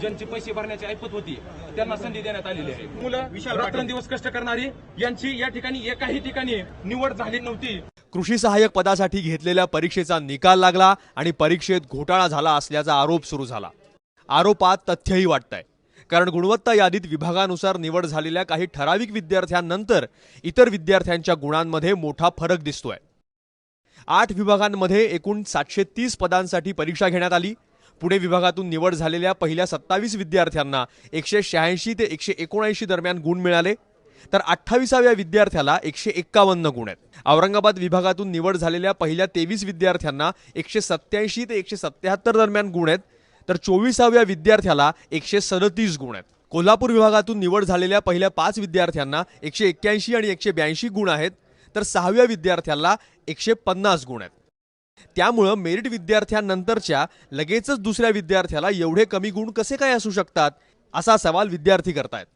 ज्यांचे पैसे भरण्याची ऐपत होती त्यांना संधी देण्यात आलेली आहे. मुलं रात्रंदिवस कष्ट करणारी यांची या ठिकाणी एकाही ठिकाणी निवड झाली नव्हती. कृषी सहाय्यक पदासाठी घेतलेल्या परीक्षेचा निकाल लागला आणि परीक्षेत घोटाळा झाला असल्याचा आरोप सुरू झाला. आरोपात तथ्यही वाटतंय. कारण गुणवत्ता यादीत विभागानुसार निवड झालेल्या काही ठराविक विद्यार्थ्यांनंतर इतर विद्यार्थ्यांच्या गुणांमध्ये मोठा फरक दिसतोय. आठ विभागांमध्ये एकूण सातशे तीस पदांसाठी परीक्षा घेण्यात आली. पुणे विभागातून निवड झालेल्या पहिल्या सत्तावीस विद्यार्थ्यांना एकशे शहाऐंशी ते एकशे एकोणऐंशी दरम्यान गुण मिळाले. तर अठ्ठावीसाव्या विद्यार्थ्याला एकशे एक्कावन्न गुण आहेत. औरंगाबाद विभागातून निवड झालेल्या पहिल्या तेवीस विद्यार्थ्यांना एकशे सत्याऐंशी ते एकशे सत्याहत्तर दरम्यान गुण आहेत. तर चोवीसाव्या विद्यार्थ्याला एकशे सदतीस गुण आहेत. कोल्हापूर विभागातून निवड झालेल्या पहिल्या पाच विद्यार्थ्यांना एकशे एक्क्याऐंशी आणि एकशे ब्याऐंशी गुण आहेत. तर सहाव्या विद्यार्थ्याला एकशे पन्नास गुण आहेत. त्यामुळं मेरिट विद्यार्थ्यांनंतरच्या लगेचच दुसऱ्या विद्यार्थ्याला एवढे कमी गुण कसे काय असू शकतात असा सवाल विद्यार्थी करतायत.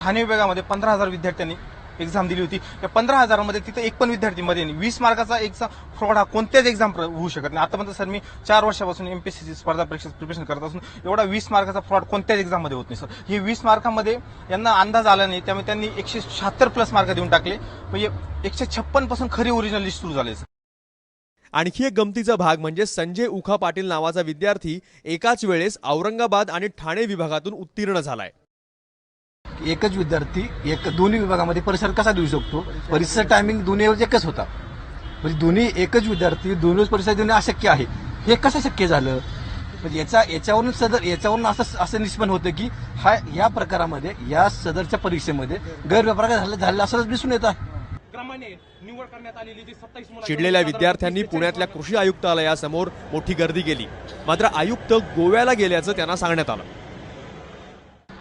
ठाणे विभागामध्ये पंधरा हजार विद्यार्थ्यांनी एक्झाम दिली होती. या पंधरा हजारामध्ये तिथे एक पण विद्यार्थी मध्ये नाही. वीस मार्काचा एक्झाम फ्रॉड हा कोणत्याच एक्झाम होऊ शकत नाही. आतापर्यंत सर मी चार वर्षापासून एमपीएससीची स्पर्धा परीक्षा प्रिपरेशन करत असून एवढा वीस मार्काचा फ्रॉड कोणत्याच एक्झाममध्ये होत नाही सर. हे वीस मार्कामध्ये यांना अंदाज आला नाही. त्यामुळे त्यांनी एकशे शहात्तर प्लस मार्क देऊन टाकले. म्हणजे एकशे छप्पनपासून खरी ओरिजिनल लिस्ट सुरू झाले सर. आणखी एक गमतीचा भाग म्हणजे संजय उखा पाटील नावाचा विद्यार्थी एकाच वेळेस औरंगाबाद आणि ठाणे विभागातून उत्तीर्ण झालाय. एकच विद्यार्थी एक दोन्ही विभागामध्ये परिसर कसा देऊ शकतो? परिसर टायमिंग दोन्ही एकच होता. म्हणजे दोन्ही एकच विद्यार्थी दोन्ही परिसर देणे अशक्य आहे. हे कसं शक्य झालं? म्हणजे याचा याच्यावरून सदर याच्यावरून असं असं निष्पन्न होतं की हा या प्रकारामध्ये या सदरच्या परीक्षेमध्ये गैरव्यापार झाला झालेला असं दिसून येत आहे. निवड करण्यात आलेली जी सत्तावीस चिडलेल्या विद्यार्थ्यांनी पुण्यातल्या कृषी आयुक्तालयासमोर मोठी गर्दी केली. मात्र आयुक्त गोव्याला गेल्याचं त्यांना सांगण्यात आलं.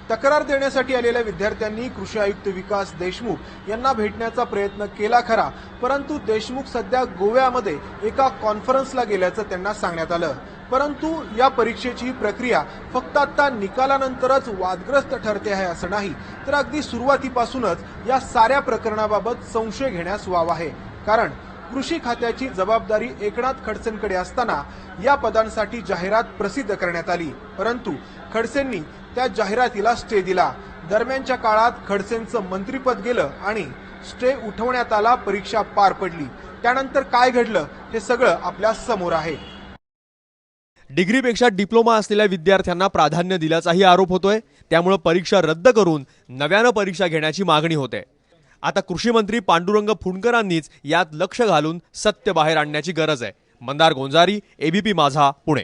तक्रार देण्यासाठी आलेल्या विद्यार्थ्यांनी कृषी आयुक्त विकास देशमुख यांना भेटण्याचा प्रयत्न केला खरा परंतु देशमुख सध्या गोव्यामध्ये एका कॉन्फरन्सला गेल्याचं त्यांना सांगण्यात आलं. परंतु या परीक्षेची प्रक्रिया फक्त आता निकालानंतरच वादग्रस्त ठरते आहे असं नाही तर अगदी सुरुवातीपासूनच या साऱ्या प्रकरणाबाबत संशय घेण्यास वाव आहे. कारण कृषी खात्याची जबाबदारी एकनाथ खडसेंकडे असताना या पदांसाठी जाहिरात प्रसिद्ध करण्यात आली. परंतु खडसेंनी त्या जाहिरातीला स्टे दिला. दरम्यानच्या काळात खडसेंचं मंत्रीपद गेलं आणि स्टे उठवण्यात आला परीक्षा पार पडली. त्यानंतर काय घडलं हे सगळं आपल्यासमोर आहे. डिग्रीपेक्षा डिप्लोमा असलेल्या विद्यार्थ्यांना प्राधान्य दिल्याचाही आरोप होतोय. त्यामुळे परीक्षा रद्द करून नव्यानं परीक्षा घेण्याची मागणी होते. आता कृषी मंत्री पांडुरंग फुंडकरांनीच यात लक्ष घालून सत्य बाहेर आणण्याची गरज आहे. मंदार गोंजारी एबीपी माझा पुणे.